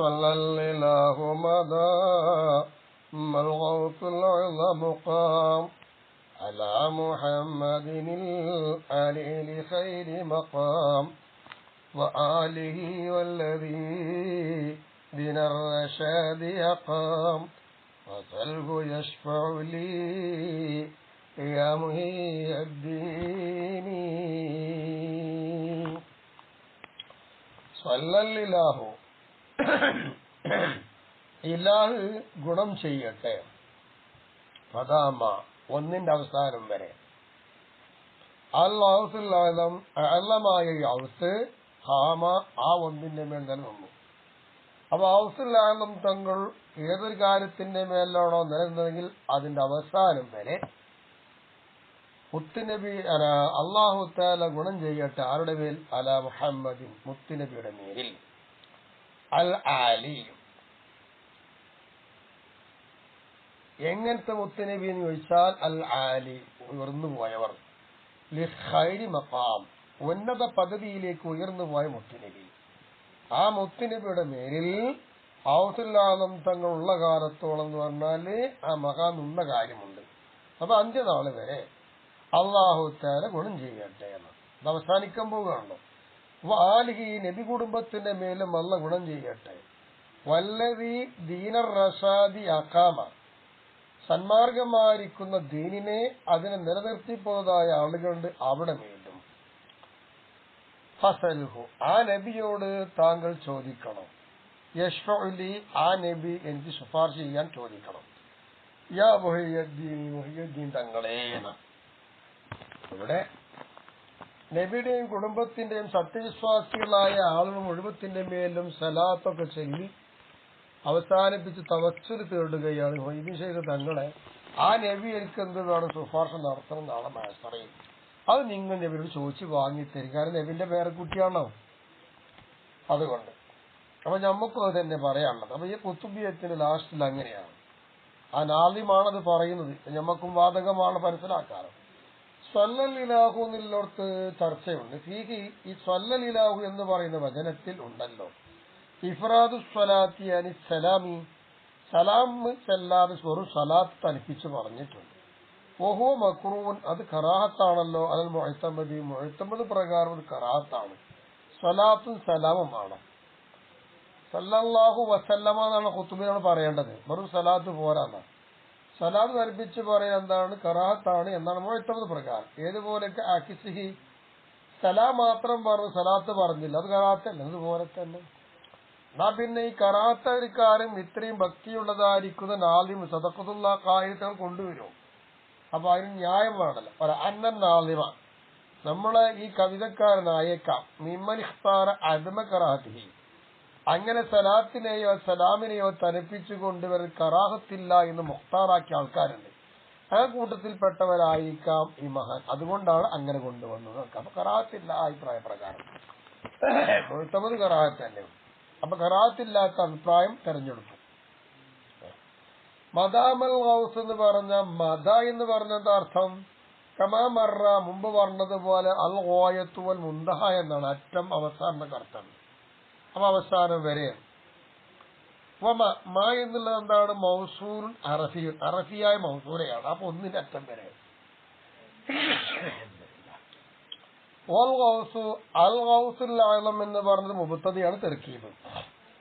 صلى الله مدى ما الغوث العظم قام. على محمد العلي خير مقام. وآله والذي دين الرشاد يقام وصلب يشفع لي يا مهي الدين. صلى الله عليه ഇലാഹ് ഗുണം ചെയ്യട്ടെ. പതാമ ഒന്നിന്റെ അവസാനം വരെ. ഔസ് ഹാമ ആ ഒന്നിന്റെ മേൽ നിലനിന്നു അപ്പൊ ഔസുല്ലാലം തങ്ങൾ ഏതൊരു കാര്യത്തിന്റെ മേലാണോ നിലനിന്നതെങ്കിൽ അതിന്റെ അവസാനം വരെ മുത്തുനബി അല്ലാഹു താല ഗുണം ചെയ്യട്ടെ. ആരുടെ മേൽ? അല മുഹമ്മദിൻ മുത്തുനബിയുടെ മേലിൽ. അൽ ആലി എങ്ങനത്തെ മുത്തനബി എന്ന് ചോദിച്ചാൽ അൽ ആലി ഉയർന്നു പോയവർ. ലിഖൈരി മക്കാം ഉന്നത പദവിയിലേക്ക് ഉയർന്നു പോയ മുത്തനബി. ആ മുത്തനബിയുടെ മേലിൽ ഔസുല്ലാദം തങ്ങളുള്ള കാലത്തോളം എന്ന് പറഞ്ഞാൽ ആ മഹാൻ ഉള്ള കാര്യമുണ്ട്. അപ്പൊ അന്ത്യനാൾ വരെ അള്ളാഹു ഗുണം ചെയ്യട്ടെ എന്ന്. അത് അവസാനിക്കാൻ പോകുകയാണല്ലോ വാലിഹി നബി കുടുംബത്തിന്റെ മേലും അല്ല ഗുണം ചെയ്യട്ടെ. വല്ലതി ദീനർ റസാദി അക്കാമ സന്മാർഗമായിരിക്കുന്ന ദീനിനെ അതിനെ നിലനിർത്തിപ്പോയതായ ആളുകളുണ്ട് അവിടെ വീണ്ടും. ഫസൽഹു. ആ നബിയോട് താങ്കൾ ചോദിക്കണം. യഷ്ഫലി ആ നബി എനിക്ക് ശുപാർശ ചെയ്യാൻ ചോദിക്കണം. യാ മുഹിയുദ്ദീൻ മുഹിയുദ്ദീൻ തങ്ങളേ എന്ന്. ഇവിടെ നബിയുടെയും കുടുംബത്തിന്റെയും സത്യവിശ്വാസികളായ ആളുകൾ മുഴുവത്തിന്റെ മേലും സലാത്തൊക്കെ ചൊല്ലി അവസാനിപ്പിച്ച് തവച്ചൊരു തേടുകയാണ് ചെയ്ത തങ്ങളെ ആ നബി എനിക്ക് എന്ത് വേണം ശുപാർശ നടത്തണം നാളെ മാസ്റ്ററയിൽ അത് നിങ്ങൾ നബിയോട് ചോദിച്ച് വാങ്ങിത്തരും. കാരണം നബിന്റെ പേരക്കുട്ടിയാണോ അതുകൊണ്ട്. അപ്പൊ നമുക്കും അത് തന്നെ പറയാനുള്ളത്. അപ്പൊ ഈ കുത്തുബിയത്തിന്റെ ലാസ്റ്റിൽ അങ്ങനെയാണ്. ആ നാദ്യമാണത് പറയുന്നത്. നമുക്കും വാതകമാണ് മനസ്സിലാക്കാറ്. സ്വല്ലലിലാഹു എന്നുള്ളടത്ത് ചർച്ചയുണ്ട്. ഫീഹി ഈ സ്വല്ലലിലാഹു എന്ന് പറയുന്ന വചനത്തിൽ ഉണ്ടല്ലോ. ഇഫ്രാദു സ്വലാത്തി അനി സലാമി. സലാം ചെല്ലാതെ വെറും സലാത്ത് തനിപ്പിച്ച് പറഞ്ഞിട്ടുണ്ട്. ഓഹോ മക്രൂൻ അത് കറാഹത്താണല്ലോ. അതിൽ മുഴത്തമ്പതി മുഴത്തമ്പത് പ്രകാരം അത് കറാഹത്താണ്. സ്വലാത്തും സലാമുമാണ്. സല്ലല്ലാഹു വസല്ലമ എന്നാണ് കുത്തുബിനാണ് പറയേണ്ടത്. വെറും സലാത്ത് പോരാന്നാണ് സലാത്ത് നൽപ്പിച്ച് പറയാൻ എന്താണ്? കറാഹത്താണ് എന്നാണ് മുഴത്തമ്പത് പ്രകാരം. ഏതുപോലെയൊക്കെ ആക്കിസിഹി സലാം മാത്രം പറഞ്ഞു സലാത്ത് പറഞ്ഞില്ല. അത് കറാത്തല്ല അതുപോലെ തന്നെ. എന്നാ പിന്നെ ഈ കറാത്തക്കാരും ഇത്രയും ഭക്തിയുള്ളതായിരിക്കുന്ന നാലിമ സദക്കത്തുള്ള കാര്യങ്ങൾ കൊണ്ടുവരും. അപ്പൊ അതിന് ന്യായം വേണല്ലോ അന്നൻ നാലിമ. നമ്മളെ ഈ കവിതക്കാരനായേക്കാം. മിമ്മനിഖ്താറ അദമ കറാഹത്തി അങ്ങനെ സലാത്തിനെയോ സലാമിനെയോ തനിപ്പിച്ചുകൊണ്ട് ഇവർ കറാഹത്തില്ല എന്ന് മുഖ്താറാക്കിയ ആൾക്കാരുണ്ട്. ആ കൂട്ടത്തിൽപ്പെട്ടവരായിരിക്കാം ഈ മഹാൻ. അതുകൊണ്ടാണ് അങ്ങനെ കൊണ്ടുവന്നത്. അപ്പൊ കറാഹത്തില്ല അഭിപ്രായ പ്രകാരം. മുഴുത്തമത് കറാഹത്ത് തന്നെ അപ്പൊ കറാഹത്തില്ലാത്ത അഭിപ്രായം തെരഞ്ഞെടുത്തു. മദാമൽ ഹൗസ് എന്ന് പറഞ്ഞ മദ എന്ന് പറഞ്ഞത് അർത്ഥം? കമാമറ മുമ്പ് പറഞ്ഞതുപോലെ അൽ ഓയത്തുവൽ മുന്തഹ എന്നാണ് അറ്റം അവസാന അർത്ഥം അപ്പൊ അവസാനം വരെ. വമ മ എന്നുള്ളത് എന്താണ്? മൗസൂർ അറഫി അറഫിയായ മൗസൂറയാണ് അപ്പൊ ഒന്നിന്റെ അറ്റം വരെ. ഗൗസുൽ എന്ന് പറഞ്ഞത് മുബത്തതിയാണ് തെരക്കിയത്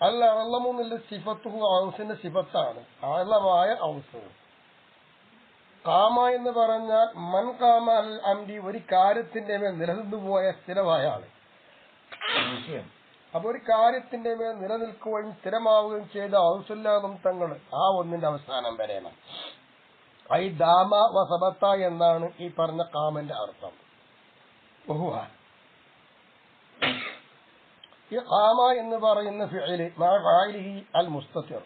അൽ അളമെന്നുള്ള സിഫത്തു ഔസിന്റെ സിഫത്താണ്. അളമായ ഔസ്. കാമ എന്ന് പറഞ്ഞാൽ മൻ കാമ അൽ അംഡി ഒരു കാര്യത്തിന്റെ മേൽ നിലനിന്നു പോയ സ്ഥിരമായ ആൾ. അപ്പൊ ഒരു കാര്യത്തിന്റെ മേൽ നിലനിൽക്കുകയും സ്ഥിരമാവുകയും ചെയ്ത ഔസുല്ലാദം തങ്ങൾ ആ ഒന്നിന്റെ അവസാനം വരെയാണ് ഐ ദാമ വസബത്ത എന്നാണ് ഈ പറഞ്ഞ കാമന്റെ അർത്ഥം. ഈ കാമ എന്ന് പറയുന്ന അൽ മുസ്തത്തിർ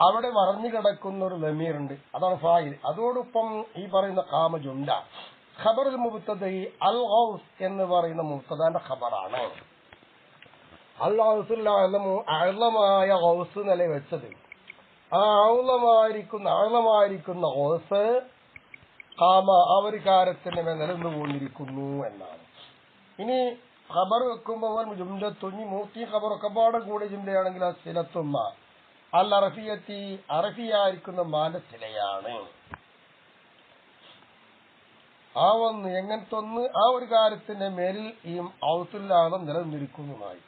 അവിടെ വറഞ്ഞു കിടക്കുന്ന ഒരു ലമീറുണ്ട് അതാണ് ഫായിൽ. അതോടൊപ്പം ഈ പറയുന്ന കാമ ജുണ്ട. ഖബറുൽ മുബത്തദി അൽ ഹൗസ് എന്ന് പറയുന്ന മുബത്തദാന്റെ ഖബറാണ്. അള്ളാഹുസുല്ലാഹു അഴലമായ ഹൗസ് നില വെച്ചത് ആ ഔളമായിരിക്കുന്ന അഴലമായിരിക്കുന്ന ഹൗസ് കാമ ആ ഒരു കാര്യത്തിന്റെ മേൽ നിലനിന്നുകൊണ്ടിരിക്കുന്നു എന്നാണ്. ഇനി ഖബർ വെക്കുമ്പോൾ ജുംല തുഞ്ഞി മൂത്തി ഖബർ ഒക്കെ കൂടെ ജുംലയാണെങ്കിൽ ആ സ്ഥലത്തുമ്മ അൽ അറഫിയത്തി അറഫിയായിരിക്കുന്ന മാന്റെ സിലയാണ് ആ ഒന്ന് എങ്ങനത്തെ ഒന്ന് ആ ഒരു കാര്യത്തിന്റെ മേലിൽ ഈ ഔത്തുല്ലാതെ നിലനിന്നിരിക്കുന്നതായി.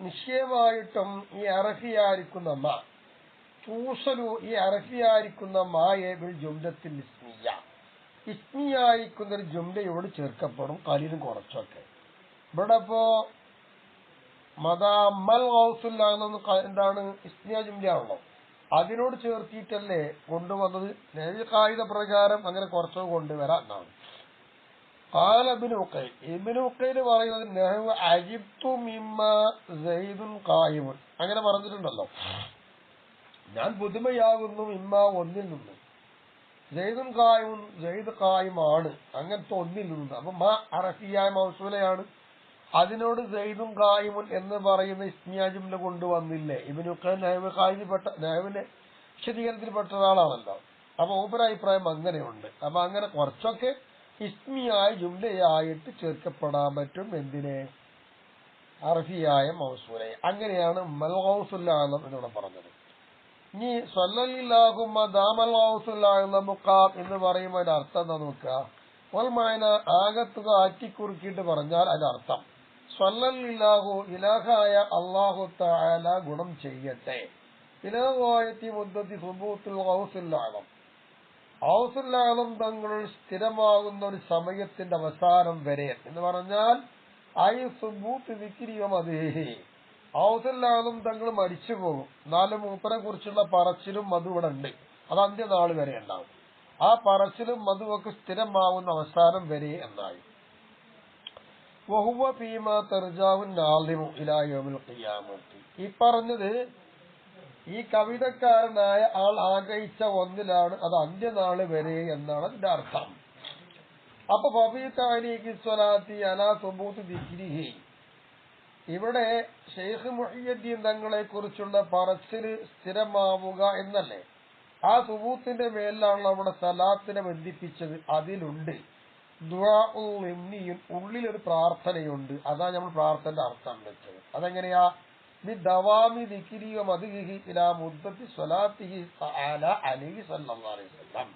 നിശ്ചയമായിട്ടും ഈ അറഫിയായിരിക്കുന്ന മാ തൂസലു ഈ അറഫിയായിരിക്കുന്ന മായെ ബിൽ ജുംലത്തിൽ ഇസ്മിയ. ഇസ്മിയായിരിക്കുന്ന ഒരു ജുംലയോട് ചേർക്കപ്പെടും കലിനും കുറച്ചൊക്കെ. ഇവിടെ ഇപ്പോ മദാമൽ ഹൗസുല്ലാന്ന് എന്താണ് ഇസ്മിയ ജുംലയാണല്ലോ അതിനോട് ചേർത്തിട്ടല്ലേ കൊണ്ടുവന്നത്? കായിക പ്രകാരം അങ്ങനെ കുറച്ചോ കൊണ്ടുവരാം എന്നാണ്. قال ابن ഉക്കൈൽ ഇബ്നു ഉക്കൈൽ പറയുന്നത് നഹു അജിബ്തു മിമ്മ സൈദുൻ ഖായിമുൻ അങ്ങനെ പറഞ്ഞിട്ടുണ്ടല്ലോ ഞാൻ പുതുമയാകുന്നു ഇമ്മ ഒന്നിൽ നിന്ന് ജയ്ദുൻ കായും ജയ്ദ് കായുമാണ് അങ്ങനത്തെ ഒന്നിൽ നിന്ന് അപ്പൊ മാ അറഫിയായ മൗസൂലയാണ് അതിനോട് ജയ്ദും കായിമുൻ എന്ന് പറയുന്ന ഇസ്മിയാജുമിനെ കൊണ്ടുവന്നില്ലേ ഇവനൊക്കെ നഹവ് കായിപ്പെട്ട നഹവിന്റെ വിശദീകരണത്തിൽപ്പെട്ട ഒരാളാണല്ലോ അപ്പൊ ഊപ്പരാഭിപ്രായം അങ്ങനെയുണ്ട് അപ്പൊ അങ്ങനെ കുറച്ചൊക്കെ ഇസ്മിയായ ജുംലയായിട്ട് ചേർക്കപ്പെടാൻ പറ്റും എന്തിനെ? അർഹിയായ മൗസൂലെ. അങ്ങനെയാണ് മൽഹൗസുല്ലാളം എന്നിവിടെ പറഞ്ഞത്. ഇനി ദാമല്ലാഹുസുല്ലാഹുന്ന മുക്കാം എന്ന് പറയുമ്പോൾ അതിന്റെ അർത്ഥം എന്താ നോക്കുക? ഒൽമായന ആകത്തുക ആറ്റിക്കുറുക്കിയിട്ട് പറഞ്ഞാൽ അതിന്റെ അർത്ഥം. സ്വല്ലല്ലാഹു ഇലാഹായ അള്ളാഹു താല ഗുണം ചെയ്യട്ടെ. ഇലാഹായത്തി മുദ്ദത്തി സുബൂത്തുൽ ഹൗസുല്ലാളം ഹൗസുല്ലാളം തങ്ങൾ സ്ഥിരമാകുന്ന ഒരു സമയത്തിന്റെ അവസാനം വരെ എന്ന് പറഞ്ഞാൽ ഐ സുബൂത്ത് വിക്രിയോ തങ്ങൾ മരിച്ചു പോകും. നാല് മൂപ്പനെ കുറിച്ചുള്ള പറച്ചിലും മധു ഇവിടെ ഉണ്ട്. അത് അന്ത്യനാൾ വരെ ഉണ്ടാവും. ആ പറച്ചിലും മധുവൊക്കെ സ്ഥിരമാവുന്ന അവസാനം വരെ എന്നായി. ഈ പറഞ്ഞത് ഈ കവിതക്കാരനായ ആൾ ആഗ്രഹിച്ച ഒന്നിലാണ് അത് അന്ത്യനാൾ വരെ എന്നാണ് അതിന്റെ അർത്ഥം. അപ്പൊ ഫബീത്താലിക്ക് സ്വലാത്തി അലാ ദിക്രിഹി. ഇവിടെ ഷെയ്ഖ് മുഹിയുദ്ദീൻ തങ്ങളെ കുറിച്ചുള്ള പറച്ചിൽ സ്ഥിരമാവുക എന്നല്ലേ? ആ സുബൂത്തിന്റെ മേലാണ് നമ്മുടെ സലാത്തിനെ ബന്ധിപ്പിച്ചത്. അതിലുണ്ട്. ദുആഉൽ ഉള്ളിലൊരു പ്രാർത്ഥനയുണ്ട്. അതാ നമ്മൾ പ്രാർത്ഥനയുടെ അർത്ഥം വെച്ചത്. അതെങ്ങനെയാ? ബി ദവാമി ദിക്രിയ മദ്ഹിഹി ഇലാ മുദ്ദത്തി സ്വലാത്തിഹി തആല അലൈഹി സല്ലല്ലാഹു അലൈഹി വസല്ലം.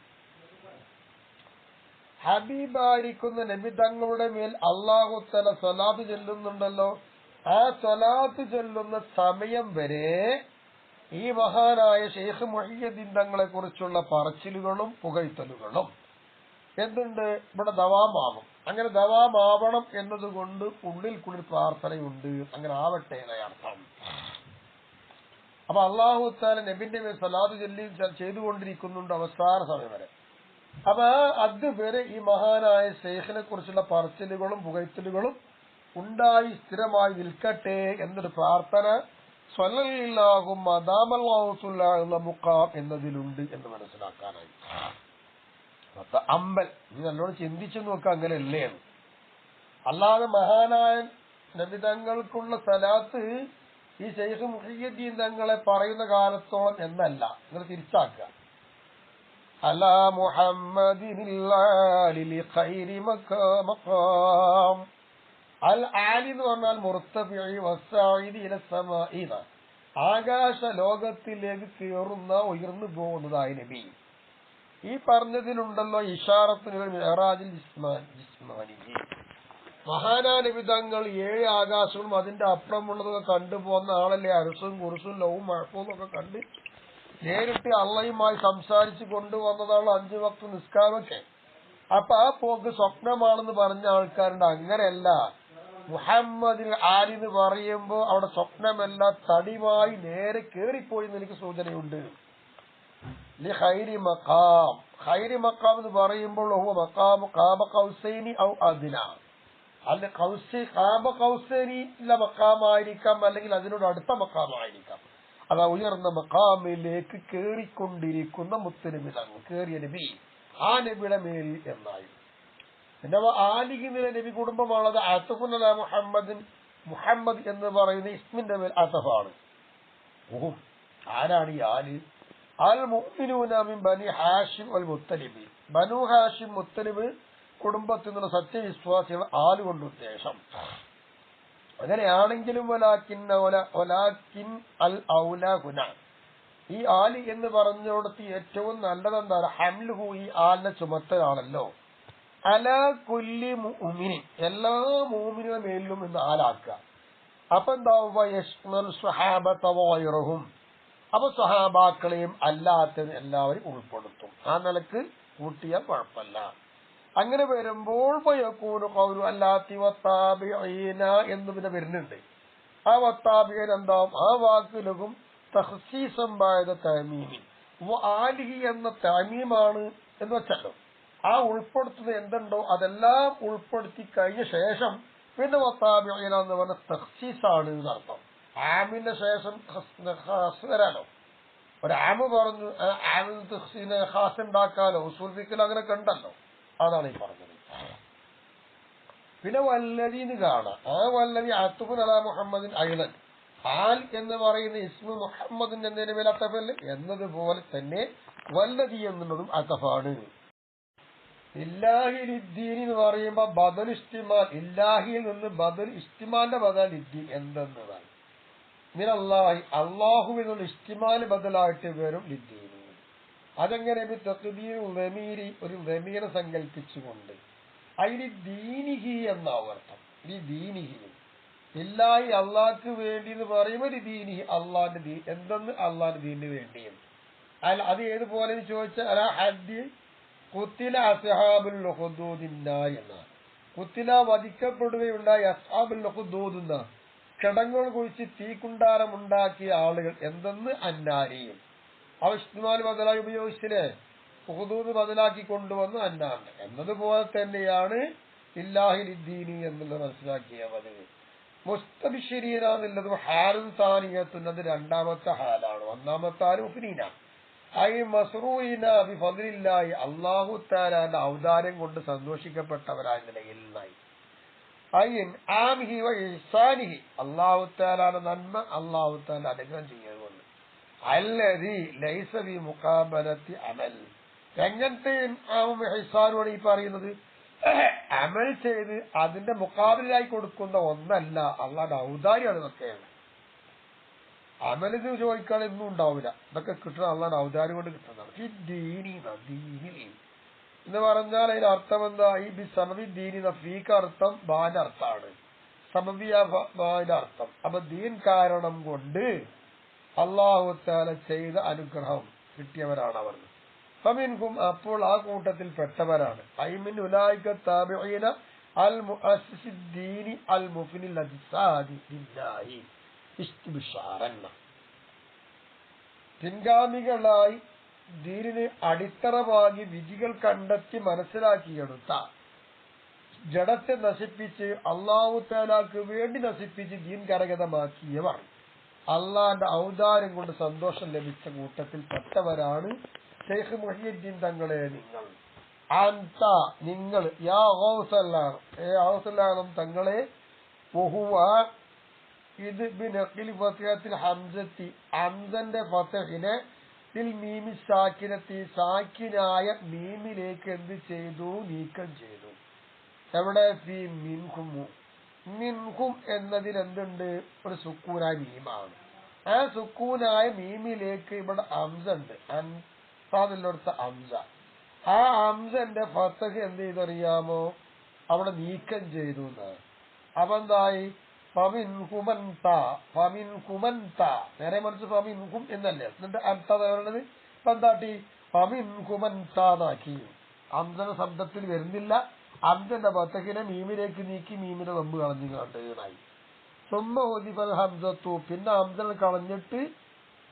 ഹബീബായിരിക്കുന്ന നബി തങ്ങളുടെ മേൽ അള്ളാഹു തല സ്വലാത്ത് ചൊല്ലുന്നുണ്ടല്ലോ. ആ സ്വലാത്ത് ചൊല്ലുന്ന സമയം വരെ ഈ മഹാനായ ഷെയ്ഖ് മൊഹിയദ്ദീൻ തങ്ങളെ കുറിച്ചുള്ള പറച്ചിലുകളും പുകഴ്ത്തലുകളും. എന്തുണ്ട്? ഇവിടെ ദവാമാവും അങ്ങനെ ദവാമാവണം എന്നതുകൊണ്ട് ഉള്ളിൽ കുളിർ പ്രാർത്ഥനയുണ്ട്. അങ്ങനെ ആവട്ടെ അർത്ഥം. അപ്പൊ അള്ളാഹു താല നബിന്റെ മേൽ സലാദ് ചൊല്ലി ചെയ്തുകൊണ്ടിരിക്കുന്നുണ്ട് അവസാന സമയം വരെ. അപ്പൊ അതുവരെ ഈ മഹാനായ ഷെയ്ഖിനെ കുറിച്ചുള്ള പറച്ചിലുകളും പുകഴ്ത്തലുകളും ഉണ്ടായി സ്ഥിരമായി നിൽക്കട്ടെ എന്നൊരു പ്രാർത്ഥന സ്വല്ലാഹും മദാമല്ലാഹുസുല്ല മുക്കാം എന്നതിലുണ്ട് എന്ന് മനസ്സിലാക്കാനായി. അമ്പൽ നീ നല്ലോണം ചിന്തിച്ചു നോക്കുക അങ്ങനെയല്ലേ അല്ലേ അല്ലാതെ മഹാനായ നബിതങ്ങൾക്കുള്ള സ്ഥലത്ത് ഈ ശേഷ മുഹിയുദ്ദീൻ തങ്ങളെ പറയുന്ന കാലത്തോളം എന്നല്ല. നിങ്ങൾ തിരിച്ചാക്കുക. അല മുഹമ്മദ് അൽ ആലി എന്ന് പറഞ്ഞാൽ സമാഇന ആകാശ ലോകത്തിലേക്ക് കയറുന്ന ഉയർന്നു പോകുന്നതായി നബി. ഈ പറഞ്ഞതിലുണ്ടല്ലോ ഇഷാറത്തിന് മെഹറാജിൽ ജിസ്മാൻ ജിസ്മാനി മഹാനാ നബിതങ്ങൾ ഏഴ് ആകാശങ്ങളും അതിന്റെ അപ്പുറമുള്ളതൊക്കെ കണ്ടുപോകുന്ന ആളല്ലേ? അരസും കുറിസും ലവും മഴപ്പവും ഒക്കെ കണ്ട് നേരിട്ട് അള്ളയുമായി സംസാരിച്ചു കൊണ്ടുവന്നതാണ് അഞ്ചു വക്ത നിസ്കാരമൊക്കെ. അപ്പൊ ആ പോക്ക് സ്വപ്നമാണെന്ന് പറഞ്ഞ ആൾക്കാരുണ്ട്. അങ്ങനെയല്ല. മുഹമ്മദിൽ ആലിന്ന് പറയുമ്പോ അവിടെ സ്വപ്നമല്ല തടിമായി നേരെ കേറിപ്പോയി എന്ന് എനിക്ക് സൂചനയുണ്ട്. ലി ഖൈരി മക്കാം ഖൈരി മക്കാം എന്ന് പറയുമ്പോൾ മക്കാം കാബ കൗസൈനി ഔ അതിന അല്ല കൗസി കാബ കൗസൈനി ഇല്ല മക്കാമായിരിക്കാം അല്ലെങ്കിൽ അതിനോട് അടുത്ത മക്കാമായിരിക്കാം അതാ ഉയർന്ന മക്കാമിലേക്ക് കേറിക്കൊണ്ടിരിക്കുന്ന മുത്തനബി തങ്ങൾ കേറിയ നബി. ആ നബിയുടെ മേൽ എന്നായി. പിന്നെ ആലിഖിന്നില നബി കുടുംബമാണത് അത്തഫുനല മുഹമ്മദിൻ. മുഹമ്മദ് എന്ന് പറയുന്ന ഇസ്മിന്റെ മേൽ അത്തഫാണ്. ഓ ആരാണ് ഈ ആൽ? അൽ മുഅ്മിനൂന ബനി ഹാഷിം അൽ മുത്തലിബ്. ബനു ഹാഷിം മുത്തലിബ് കുടുംബത്തിൽ നിന്നുള്ള സത്യവിശ്വാസികൾ ആൽ കൊണ്ട് ഉദ്ദേശം. അങ്ങനെയാണെങ്കിലും ഒലാക്കിൻ ഒലാക്കിൻ അൽ ഔല ഗുന. ഈ ആൽ എന്ന് പറഞ്ഞോടത്ത് ഏറ്റവും നല്ലതെന്താണ്? ഹംലുഹു ഈ ആലിനെ ചുമത്തലാണല്ലോ അല കൊല്ലി മൂമിനി എല്ലാ മൂമിനും മേലിലും ഇന്ന് ആലാക്കുക. അപ്പൊ എന്താവും സ്വഹാബത്തവായിറഹും അപ്പൊ സഹാബാക്കളെയും അല്ലാത്തത് എല്ലാവരും ഉൾപ്പെടുത്തും. ആ നിലയ്ക്ക് കൂട്ടിയാൽ കുഴപ്പമില്ല. അങ്ങനെ വരുമ്പോൾ കൗരു എന്ന് പിന്നെ വരുന്നുണ്ട്. ആ വത്താബിയൻ എന്താവും? ആ വാക്കിലും തഹസീസം ബായത തമീമിൻ ആലിഹി എന്ന തമീമാണ് എന്ന് വെച്ചല്ലോ. ആ ഉൾപ്പെടുത്തുന്നത് എന്തുണ്ടോ അതെല്ലാം ഉൾപ്പെടുത്തി കഴിഞ്ഞ ശേഷം പിന്നെ വത്താബിഅീന എന്ന് പറഞ്ഞ തഹസീസാണ് എന്നർത്ഥം ആമിന്റെ ശേഷം ഹസ്തരാണോ? ഒരു പറഞ്ഞു ആ ഹാസ് ഉണ്ടാക്കാനോ ഉസൂൽഫിക്കൽ അങ്ങനെ കണ്ടല്ലോ. അതാണ് ഈ പറഞ്ഞത്. പിന്നെ വല്ലതീന്ന് കാണാം ആ വല്ലതി അത്തുഫുൻ അല മുഹമ്മദിൻ അയലൻ ഹാൽ എന്ന് പറയുന്ന ഇസ്മു മുഹമ്മദിൻ എന്നതിന് മേൽ അത്തഫല്ല? എന്നതുപോലെ തന്നെ വല്ലതി എന്നുള്ളതും അത്തഫാണ്. ഇല്ലാഹി ലിദ്ദീൻ എന്ന് പറയുമ്പോ ബദൽ ഇസ്തിമാൽ. ഇല്ലാഹിയിൽ നിന്ന് ബദൽ ഇസ്തിമാന്റെ ബദൽ ലിദ്ദീൻ എന്തെന്നതാണ്? മിനല്ലാഹി അള്ളാഹുവിനുള്ള ഇഷ്ടിമാന് ബദലായിട്ട് വരും ലിദ്ദീൻ അതെങ്ങനെ ലമീരി ഒരു ലമീറെ സങ്കല്പിച്ചുകൊണ്ട് അതിന് ദീനിഹി എന്ന ആവർത്തം ഈ ദീനിഹി. ഇല്ലായി അള്ളാഹ്ക്ക് വേണ്ടി എന്ന് പറയുമ്പോൾ ഒരു ദീനിഹി. അള്ളാന്റെ ദീ എന്തെന്ന് അള്ളാന്റെ ദീനിന് വേണ്ടിയും അല്ല അത് ഏതുപോലെ ചോദിച്ചാൽ കുത്തില അസഹാബുൽ എന്നാണ് കുത്തില വധിക്കപ്പെടുകയുണ്ടായി അസഹാബുൽ ഹുദൂദ് എന്ന. കിടങ്ങൾ കുഴിച്ച് തീക്കുണ്ടാരമുണ്ടാക്കിയ ആളുകൾ എന്തെന്ന് അന്നാരിയും ഇസ്തുമാൽ ബദലായി ഉപയോഗിച്ചില്ലേ? ഹുദൂദ് ബദലാക്കി കൊണ്ടുവന്ന് അന്നാർ എന്നതുപോലെ തന്നെയാണ് ഇല്ലാഹിദ്ദീനി എന്നുള്ളത് മനസ്സിലാക്കിയ മതി മുസ്തബിഷരീന എന്നുള്ളതും ഹാലും സാനിയത്തുന്നത് രണ്ടാമത്തെ ഹാലാണ്. ഒന്നാമത്തെ ആര് മുഫ്രീന. ഐ മസറൂന അള്ളാഹു അവതാരം ഔദാര്യം കൊണ്ട് സന്തോഷിക്കപ്പെട്ടവരായ നിലയിൽ തആലാന്റെ നന്മ അല്ലാഹു തആല അനുഗ്രഹം ചെയ്യുന്നത് അല്ലതി ലൈസവി മുഖാബലത്തി അമൽ. എങ്ങനത്തെ ഇഹ്സാനുമാണ് ഈ പറയുന്നത്. അമൽ ചെയ്ത് അതിന്റെ മുക്കാബിലായി കൊടുക്കുന്ന ഒന്നല്ല അള്ളാഹുടെ ഔദാര്യമാണ് ഇതൊക്കെയാണ് അമലിന് ചോദിക്കാൻ ഇന്നും ഉണ്ടാവില്ല. ഇതൊക്കെ കിട്ടുന്ന അള്ളാഹുടെ ഔദാര്യം കൊണ്ട് കിട്ടുന്നതാണ്. ദീനി ദീനി എന്ന് പറഞ്ഞാൽ അതിന്റെ അർത്ഥം എന്താ? ഈ ബി സമവി ദീനി ഫീക്ക് അർത്ഥം ബാന്റെ അർത്ഥമാണ്. അർത്ഥം. അപ്പൊ ദീൻ കാരണം കൊണ്ട് അള്ളാഹു താല ചെയ്ത അനുഗ്രഹം കിട്ടിയവരാണ് അവർ. ഫമിൻകും അപ്പോൾ ആ കൂട്ടത്തിൽ പെട്ടവരാണ്. ഐമിൻ ഉലായിക അൽ മുഅസ്സിദ്ദീനി അൽ മുഫ്നിൽ അജ്സാദി ലില്ലാഹി ഇസ്തിബ്ഷാറൻ. പിൻഗാമികളായി ദീനിന് അടിത്തറവാകി വിധികൾ കണ്ടെത്തി മനസ്സിലാക്കിയെടുത്ത. ജഡത്തെ നശിപ്പിച്ച് അള്ളാഹു താലാക്ക് വേണ്ടി നശിപ്പിച്ച് ദീൻ കരഗതമാക്കിയവർ. അള്ളാന്റെ ഔദാര്യം കൊണ്ട് സന്തോഷം ലഭിച്ച കൂട്ടത്തിൽ പെട്ടവരാണ് ഷെയ്ഖ് മുഹിയുദ്ദീൻ തങ്ങളെ നിങ്ങൾ. അന്ത നിങ്ങൾ. തങ്ങളെ ഇത് ഹംസത്തി. ഹംസന്റെ ഫത്തഹിനെ മീമി സാക്കിനായ മീമിലേക്ക് എന്ത് ചെയ്തു? നീക്കം ചെയ്തു. എവിടെ? എന്നതിൽ എന്തുണ്ട്? ഒരു സുക്കൂനായ മീമാണ്. ആ സുക്കൂനായ മീമിലേക്ക് ഇവിടെ അംസ ഉണ്ട് അൻസാദിലടുത്ത അംസ ആ അംസന്റെ ഫത്തഹ് എന്ത് ചെയ്തറിയാമോ? അവിടെ നീക്കം ചെയ്തു എന്നാണ് അപ്പൊ എന്തായി? ഫമിൻ ഹുമൻ ത ഫമിൻ ഹുമൻ നേരെ മനസ്സ് ഫമിൻ ഹും എന്നല്ലേ? എന്നിട്ട് അർത്ഥ പറയണത് ഇപ്പൊ എന്താട്ടി ഫമിൻ ഹുമൻ താന്നാക്കി അന്തന ശബ്ദത്തിൽ വരുന്നില്ല. അന്തന്റെ ബത്തക്കിനെ മീമിലേക്ക് നീക്കി മീമിനെ നമ്പ് കളഞ്ഞു കണ്ടതായി സ്വമ്മ ഒതിഫൽ ഹംസത്തു. പിന്നെ ഹംസനെ കളഞ്ഞിട്ട്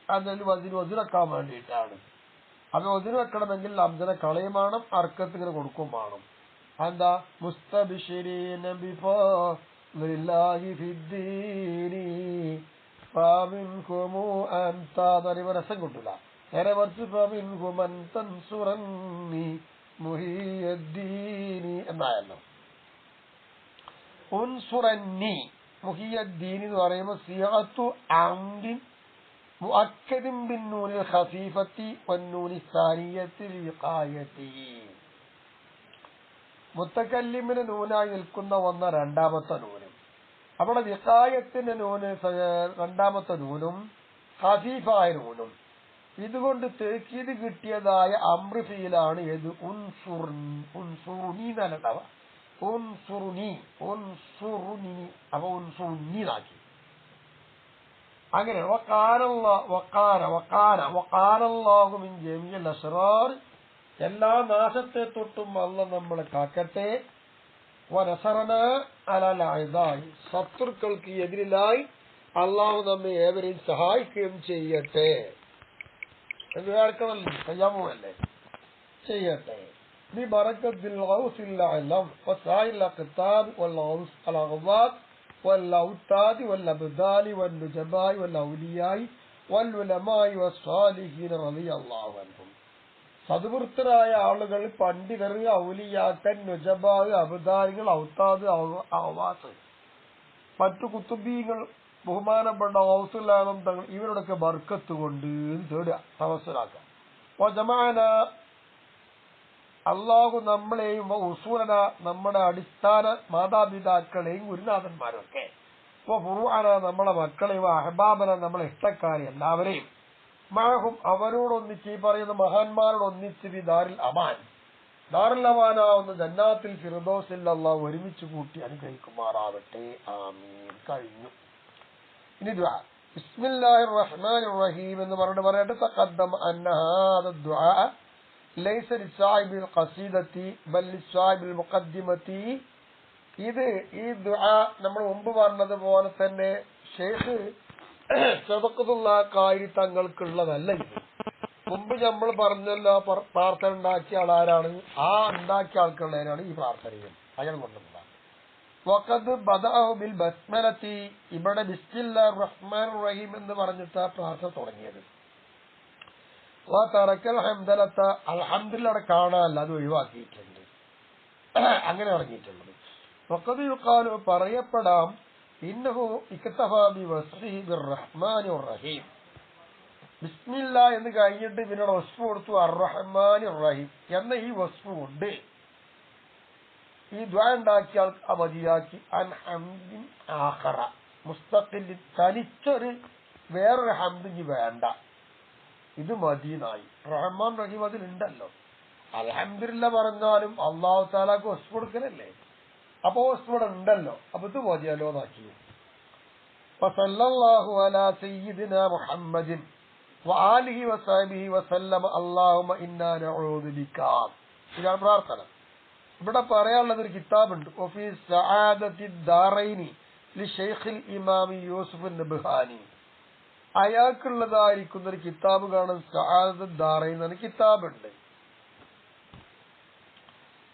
അതിൽ വതിന് വതിരക്കാൻ വേണ്ടിയിട്ടാണ്. അത് വതിന് വെക്കണമെങ്കിൽ ഹംസനെ കളയും വേണം അർക്കത്ത് ഇങ്ങനെ കൊടുക്കും വേണം. എന്താ മുസ്തബിഷിരീന ബിഫോ لله في الدين فمنكم أنت ضرب രസം കിട്ടില്ല നേരെ മറിച്ച് فمنكم أن تنصرني محي الدين എന്നായല്ലോ ഉൻസുറന്നി മുഹിയദ്ദീൻ എന്ന് പറയുമ്പോൾ സിയാത്തു അംദിൻ مؤكد بالنون الخفيفة والنون الثانية للوقاية മുത്തക്കല്ലിമിന് നൂനായി നിൽക്കുന്ന ഒന്ന് രണ്ടാമത്തെ നൂനും. അവിടെ നിസായത്തിന്റെ നൂന് രണ്ടാമത്തെ നൂനും ഹസീഫായ നൂനും. ഇതുകൊണ്ട് തേക്കീത് കിട്ടിയതായ അമൃഫിയിലാണ് ഏത്? ഉൻസുർ ഉൻസുറുനി എന്നല്ലണ്ടാവ ഉൻസുറുനി ഉൻസുറുനി. അപ്പൊ ഉൻസുറുനി നാക്കി അങ്ങനെ വക്കാനല്ലാഹു മിൻ അസ്റാർ എല്ലാ നാശത്തെ തൊട്ടും അല്ല നമ്മളെ കാക്കട്ടെ വനസറന അലായി ശത്രുക്കൾക്ക് എതിരിലായി അള്ളാഹു നമ്മെ ഏവരെയും സഹായിക്കുകയും ചെയ്യട്ടെ എന്ന് കേൾക്കണമല്ലോ കയ്യാമല്ലേ ചെയ്യട്ടെ ببركة الغوث الأعلم وسائر الأقطاب والغوث الأغواث والأوتاد والأبدال والنجباء والأولياء والعلماء والصالحين رضي الله عنهم സതുവൃത്തരായ ആളുകൾ പണ്ഡിതർ ഔലിയാക്കൻ നുജബാഗ് അബുദാരികൾ ഔത്താദ് അവാസ് മറ്റു കുത്തുബീങ്ങൾ ബഹുമാനപ്പെട്ട ഔസുലാനം തങ്ങൾ ഇവരുടെയൊക്കെ ബർക്കത്ത് കൊണ്ട് തേടുക തവസലാക്കുക അപ്പൊ ജമാന അള്ളാഹു നമ്മളെയും ഉസൂലന നമ്മുടെ അടിസ്ഥാന മാതാപിതാക്കളെയും ഗുരുനാഥന്മാരൊക്കെ. ഇപ്പൊ ഫുർവാന നമ്മളെ മക്കളെയും അഹബാബന നമ്മളെ ഇഷ്ടക്കാരെ എല്ലാവരെയും. മാഹും അവരോടൊന്നിച്ച് ഈ പറയുന്ന മഹാന്മാരോടൊന്നിച്ച് വി ദാരിൽ അമാൻ. ദാറുൽ അമാനാവുന്ന ജന്നാത്തിൽ ഫിറദോസിൽ അള്ളാഹു ഒരുമിച്ച് കൂട്ടി അനുഗ്രഹിക്കുമാറാവട്ടെ. ആമീൻ. കഴിഞ്ഞു. ഇനി ദുആ. ബിസ്മില്ലാഹിർ റഹ്മാനിർ റഹീം എന്ന് പറഞ്ഞു പറയട്ടെ തഖദ്ദമ അന്ന ഹാദ ദുആ. ലൈസ ലിസാഹിബിൽ ഖസീദത്തി ബൽ ലിസാഹിബിൽ മുഖദ്ദിമത്തി. ഇത് ഈ ദുആ നമ്മൾ മുമ്പ് പറഞ്ഞതുപോലെ തന്നെ ഷെയ്ഖ് സദഖത്തുള്ള കാര്യം തങ്ങൾക്കുള്ളതല്ല ഇത്. മുമ്പ് നമ്മൾ പറഞ്ഞല്ലോ പ്ര- പ്രാർത്ഥന ഉണ്ടാക്കിയ ആൾ ആരാണ് ആ ഉണ്ടാക്കിയ ആൾക്കുള്ളതിനാണ് ഈ പ്രാർത്ഥനയും. അയാൾ കൊണ്ടുവന്നത്. വഖദ് ബദഅഹു ബിൽ ബസ്മലത്തി ഇവിടെ ബിസ്മില്ലാഹിർ റഹ്മാനിർ റഹീം എന്ന് പറഞ്ഞിട്ട് ആ പ്രാർത്ഥന തുടങ്ങിയത്. തറക്കൽ ഹംദലത്ത അൽഹംദുലില്ലാ അവിടെ കാണാനല്ല അത് ഒഴിവാക്കിയിട്ടുണ്ട്. അങ്ങനെ ഇറങ്ങിയിട്ടുള്ളത്. പറയപ്പെടാം ഇന്നഹു ഇക്തഫ ബി റഹ്മാനിർ റഹീം ബിസ്മില്ല എന്ന് കഴിഞ്ഞിട്ട് ഇവനോട് വസ്ഫ് കൊടുത്തു അർ റഹ്മാനിർ റഹീം എന്ന ഈ വസ്ഫ് കൊണ്ട് ഈ ദ്വാ ഉണ്ടാക്കിയ ആൾ മതിയാക്കി അൻ ആഖറ. മുസ്തഖിൽ തനിച്ചൊരു വേറൊരു ഹംദിങ് വേണ്ട. ഇത് മദീനായി. റഹ്മാൻ റഹീം അതിലുണ്ടല്ലോ. അലഹമില്ല പറഞ്ഞാലും അള്ളാഹു താലാക്ക് വസ്ഫ് കൊടുക്കലല്ലേ? അപ്പോ ഇവിടെ ഉണ്ടല്ലോ. അപ്പൊ ഇത് മതിയല്ലോ എന്നാക്കി അലാ സയ്യിദിന മുഹമ്മദിൻ വആലിഹി വസഹബിഹി വസല്ലമ അല്ലാഹുമ്മ ഇന്നാ നഊദു ബിക ഇതാണ് പ്രാർത്ഥന. ഇവിടെ പറയാനുള്ളത് ഒരു കിതാബുണ്ട്. ഓഫീസ് സആദത്തി ദാരൈനി ലി ഷൈഖിൽ ഇമാമി യൂസുഫ് നബഹാനി. അയാൾക്കുള്ളതായിരിക്കുന്ന ഒരു കിതാബ് കാണാൻ സആദത്തി ദാരൈനി എന്ന കിതാബുണ്ട്.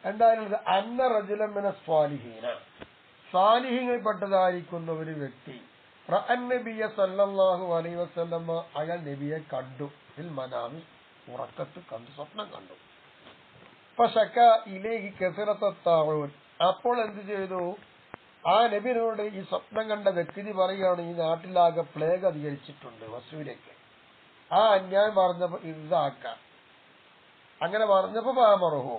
എന്തായാലും അന്ന റജുലമിന സ്വാലിഹീന. സ്വാലിഹീങ്ങളിൽപ്പെട്ടതായിരിക്കുന്ന ഒരു വ്യക്തി നബിയ സല്ലല്ലാഹു അലൈഹി വസല്ലമ അയാൾ നബിയെ കണ്ടു. ഇതിൽ മനാമി. ഉറക്കത്ത് കണ്ടു സ്വപ്നം കണ്ടു. ഫശക്ക ഇലേക്ക് കെസിറത്താവൂൻ അപ്പോൾ എന്ത് ചെയ്തു? ആ നബിനോട് ഈ സ്വപ്നം കണ്ട വ്യക്തി പറയുകയാണ് ഈ നാട്ടിലാകെ പ്ലേഗ് അധികരിച്ചിട്ടുണ്ട് വസുവിലേക്ക് ആ അന്യായം പറഞ്ഞപ്പോ ഇതാക്ക. അങ്ങനെ പറഞ്ഞപ്പോ പാമറുഹോ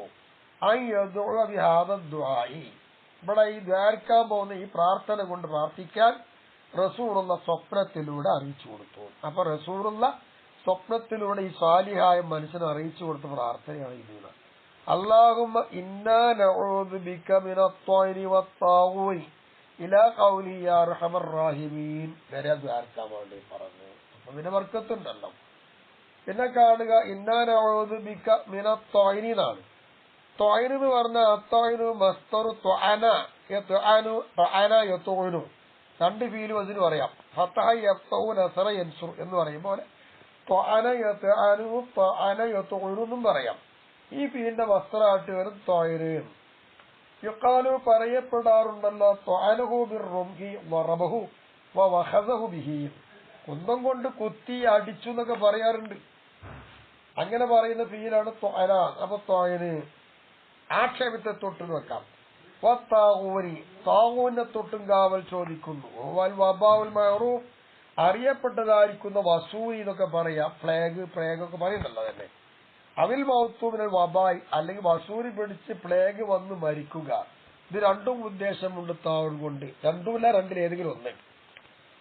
ഇവിടെ ഈ ദ്വാരിക്കാൻ പോകുന്ന ഈ പ്രാർത്ഥന കൊണ്ട് പ്രാർത്ഥിക്കാൻ റസൂറുള്ള സ്വപ്നത്തിലൂടെ അറിയിച്ചു കൊടുത്തു. അപ്പൊ റസൂറുള്ള സ്വപ്നത്തിലൂടെ ഈ സാലിഹായ മനുഷ്യനെ അറിയിച്ചു കൊടുത്ത പ്രാർത്ഥനയാണ് ഇത്. അള്ളാഹുമ്മ ഇന്നാ നഊദു ബിക മിനത്ത്വയ്രി വത്താഗൂനി ഇലാ ഖൗലി യാ അർഹമർ റാഹിമീൻ. വരെ ദ്വാരക്കാൻ വേണ്ടി പറഞ്ഞു. പിന്നെ പിന്നെ കാണുക ഇന്നാ നഊദു ബിക ത്വയ്ൻ എന്ന് പറഞ്ഞ അത്തായിനു മസ്തറു ത്വഅന ത്വാന ത്വഅന യത്ഉനു രണ്ട് ഫീലും അതിന് പറയാം. ഫതഹ യഫ്തഹു നസറ യൻസുർ എന്ന് പറയും പോലെ ത്വഅന യത്അനു ത്വഅന യത്ഉനു എന്നും പറയാം. ഈ ഫീലിന്റെ വസ്ത്രമായിട്ട് വരും ത്വയ്ന് യുക്കാലു പറയപ്പെടാറുണ്ടല്ലോ ത്വഅനഹു ബിർറുംഹി വറബഹു വഹസഹു ബിഹി. കുന്തം കൊണ്ട് കുത്തി അടിച്ചു എന്നൊക്കെ പറയാറുണ്ട്. അങ്ങനെ പറയുന്ന ഫീലാണ് ത്വഅന അപ്പൊ ത്വയ്ന് ആക്ഷേപത്തെ തൊട്ട് വെക്കാം വത്താകൂനി താകൂനെ തൊട്ടും കാവൽ ചോദിക്കുന്നു. അറിയപ്പെട്ടതായിരിക്കുന്ന വസൂരി എന്നൊക്കെ പറയാം. പ്ലേഗ് പ്ലേഗ് ഒക്കെ പറയുന്നുണ്ടോ തന്നെ അവിൽ മൗത്തൂമിനൽ വബായി അല്ലെങ്കിൽ വസൂരി പിടിച്ച് പ്ലേഗ് വന്ന് മരിക്കുക. ഇത് രണ്ടും ഉദ്ദേശമുണ്ട് താവൺ കൊണ്ട്. രണ്ടുമില്ല രണ്ടിൽ ഏതെങ്കിലും ഒന്ന്.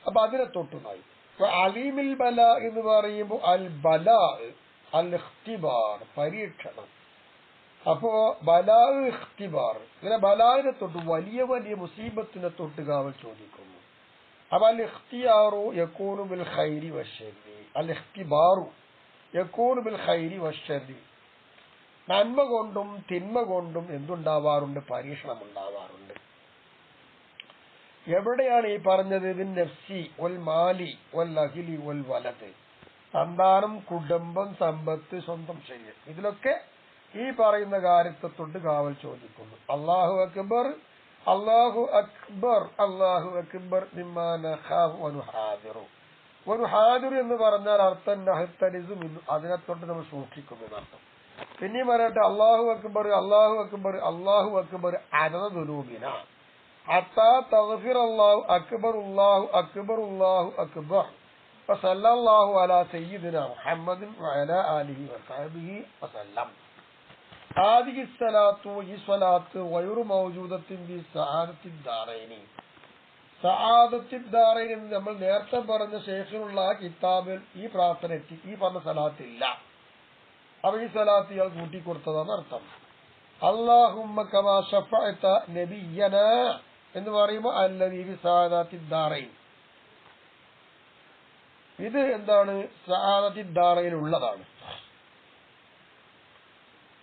അപ്പൊ അതിനെ തൊട്ടുമായി. അലീമിൽ ബല എന്ന് പറയുമ്പോൾ അൽ ബല അൽ പരീക്ഷണം അപ്പോ ബലാ ഇഖ്തിബാർ. ഇങ്ങനെ ബലാവിനെ തൊട്ട് വലിയ വലിയ മുസീബത്തിനെ തൊട്ട് കാവൽ ചോദിക്കുന്നു. അപ്പൊ അൽ ഇഖ്തിയാറു ബിൽ ഖൈരി വശരി അൽ ഇഖ്തിബാറു യക്കൂനു ബിൽ ഖൈരി വശരി നന്മ കൊണ്ടും തിന്മ കൊണ്ടും എന്തുണ്ടാവാറുണ്ട്? പരീക്ഷണം ഉണ്ടാവാറുണ്ട് എവിടെയാണ് ഈ പറഞ്ഞത്? ഇതിൻ നഫ്സി ഒൽ മാലി ഒൽ അഖിലി ഒൽ വലത് സന്താനം കുടുംബം സമ്പത്ത് സ്വന്തം ശരീരം. ഇതിലൊക്കെ ഈ പറയുന്ന കാര്യത്തെ തൊട്ട് കാവൽ ചോദിക്കുന്നു അള്ളാഹു അക്ബർ അള്ളാഹു അക്ബർ അള്ളാഹു അക്ബർ ഹാദിറു ഒരു ഹാദിർ എന്ന് പറഞ്ഞാൽ അർത്ഥം നഹത്തരിസും അതിനെ തൊട്ട് നമ്മൾ സൂക്ഷിക്കുന്നു എന്നർത്ഥം പിന്നെയും പറയട്ടെ അള്ളാഹു അക്ബർ അള്ളാഹു അക്ബർ അള്ളാഹു അക്ബർ അനത ദുരൂബിന അത്താ തഗ്ഫിർ അള്ളാഹു അക്ബർ അള്ളാഹു അക്ബർ അള്ളാഹു അക്ബർ وصلى الله على سيدنا محمد وعلى آله وصحبه وسلم هذه الصلاة ഈ സ്വലാത്ത് غير موجودة في سعادة الدارين സആദത്തി ദാറൈൻ എന്ന് നമ്മൾ നേരത്തെ പറഞ്ഞ ശേഷമുള്ള ആ കിതാബിൽ ഈ പ്രാർത്ഥന എത്തി ഈ പറഞ്ഞ സലാത്തില്ല അപ്പൊ ഈ സലാത്ത് ഇയാൾ കൂട്ടിക്കൊടുത്തതാണ് അർത്ഥം അള്ളാഹുമ്മ കമാ ഷഫഅത നബിയന എന്ന് പറയുമ്പോൾ അല്ലദീ ബി സആദത്തി ദാറൈൻ ഇത് എന്താണ് സആദത്തി ദാറയിൽ ഉള്ളതാണ്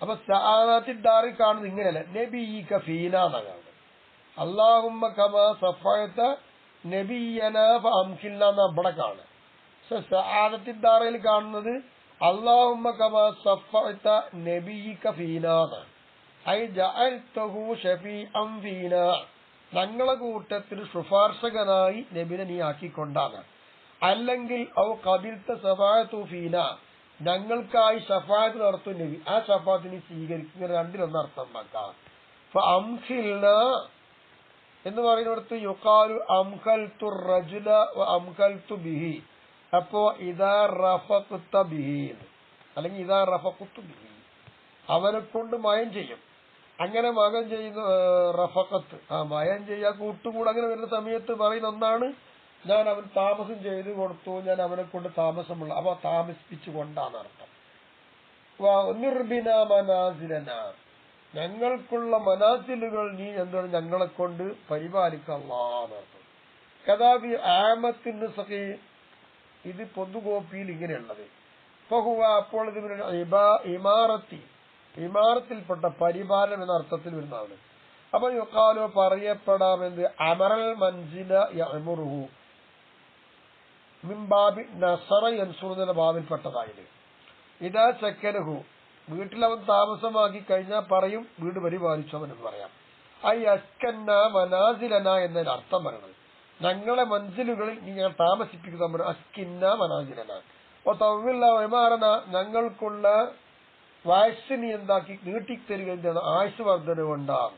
അപ്പൊ സആദത്തി ഡാറി കാണുന്നത് ഇങ്ങനെയല്ല? നബി ഈ എന്നാണ് കാണുന്നത് അള്ളാഹുമ്മ കമാ സഫഅത നബിയന ഫഅംഖിൽന എന്ന അവിടെ കാണുക. ദാറയിൽ കാണുന്നത് അള്ളാഹുമ്മ കമാ സഫഅത നബിയിക കഫീന എന്നാണ്. ഐ ജഅൽതഹു ഷഫീഅം ഫീന. ഞങ്ങളെ കൂട്ടത്തിൽ ശുപാർശകനായി നബിനെ നീ ആക്കിക്കൊണ്ടാണ്. അല്ലെങ്കിൽ ഔ കബിൽത്ത സഫായത്തു ഫീന. ഞങ്ങൾക്കായി ഷഫാത്ത് നടത്തും നബി. ആ ഷഫാത്തിനെ സ്വീകരിക്കുക രണ്ടിലൊന്ന് അർത്ഥം അംഖിൽന എന്ന് പറയുന്നിടത്ത് യുക്കാലു അംഖൽത്തു റജുല അംഖൽത്തു ബിഹി. അപ്പോ ഇതാ റഫക്കുത്ത ബിഹി അല്ലെങ്കിൽ ഇതാ റഫക്കുത്തു ബിഹി. അവനെ കൊണ്ട് മയം ചെയ്യും. അങ്ങനെ മകൻ ചെയ്യുന്ന റഫക്കത്ത് ആ മയം ചെയ്യാ കൂട്ടുകൂടെ അങ്ങനെ വരുന്ന സമയത്ത് പറയുന്ന ഒന്നാണ് ഞാൻ അവൻ താമസം ചെയ്തു കൊടുത്തു ഞാൻ അവനെ കൊണ്ട് താമസമുള്ള അവ താമസിപ്പിച്ചു കൊണ്ടാണർത്ഥം മനാസിലന. ഞങ്ങൾക്കുള്ള മനാസിലുകൾ നീ എന്താണ് ഞങ്ങളെ കൊണ്ട് പരിപാലിക്കല്ലാന്നർത്ഥം കഥാപി ആമത്തിന് സഖി ഇത് പൊതുകോപ്പിയിൽ ഇങ്ങനെയുള്ളത്. ഫഹുവ അപ്പോൾ ഇത് ഇമാറത്തി. ഇമാറത്തിൽപ്പെട്ട പരിപാലനം എന്ന അർത്ഥത്തിൽ വരുന്നതാണ്. അപ്പൊ യുക്കാലോ പറയപ്പെടാമെന്ന് അമറൽ മൻസില യമുറുഹു മിംബാബി നസറ യൻസുറുന്ന ബാബിൽപ്പെട്ടതായത്. ഇതാ ചക്കനഹു വീട്ടിലവൻ താമസമാക്കി കഴിഞ്ഞാൽ പറയും വീട് പരിപാലിച്ചവൻ എന്ന് പറയാം. ഐ അസ്കന്ന മനാസിലന എന്നൊരു അർത്ഥം പറയണത് ഞങ്ങളെ മനസ്സിലുകളിൽ ഞങ്ങൾ താമസിപ്പിക്കുന്ന അസ്കിന്ന മനാസിലന. അപ്പൊ തവില്ല വൈമാറന ഞങ്ങൾക്കുള്ള വയസ്സിനെ എന്താക്കി നീട്ടിത്തരുക എന്താണ് ആയുസ് വർധന കൊണ്ടാണ്.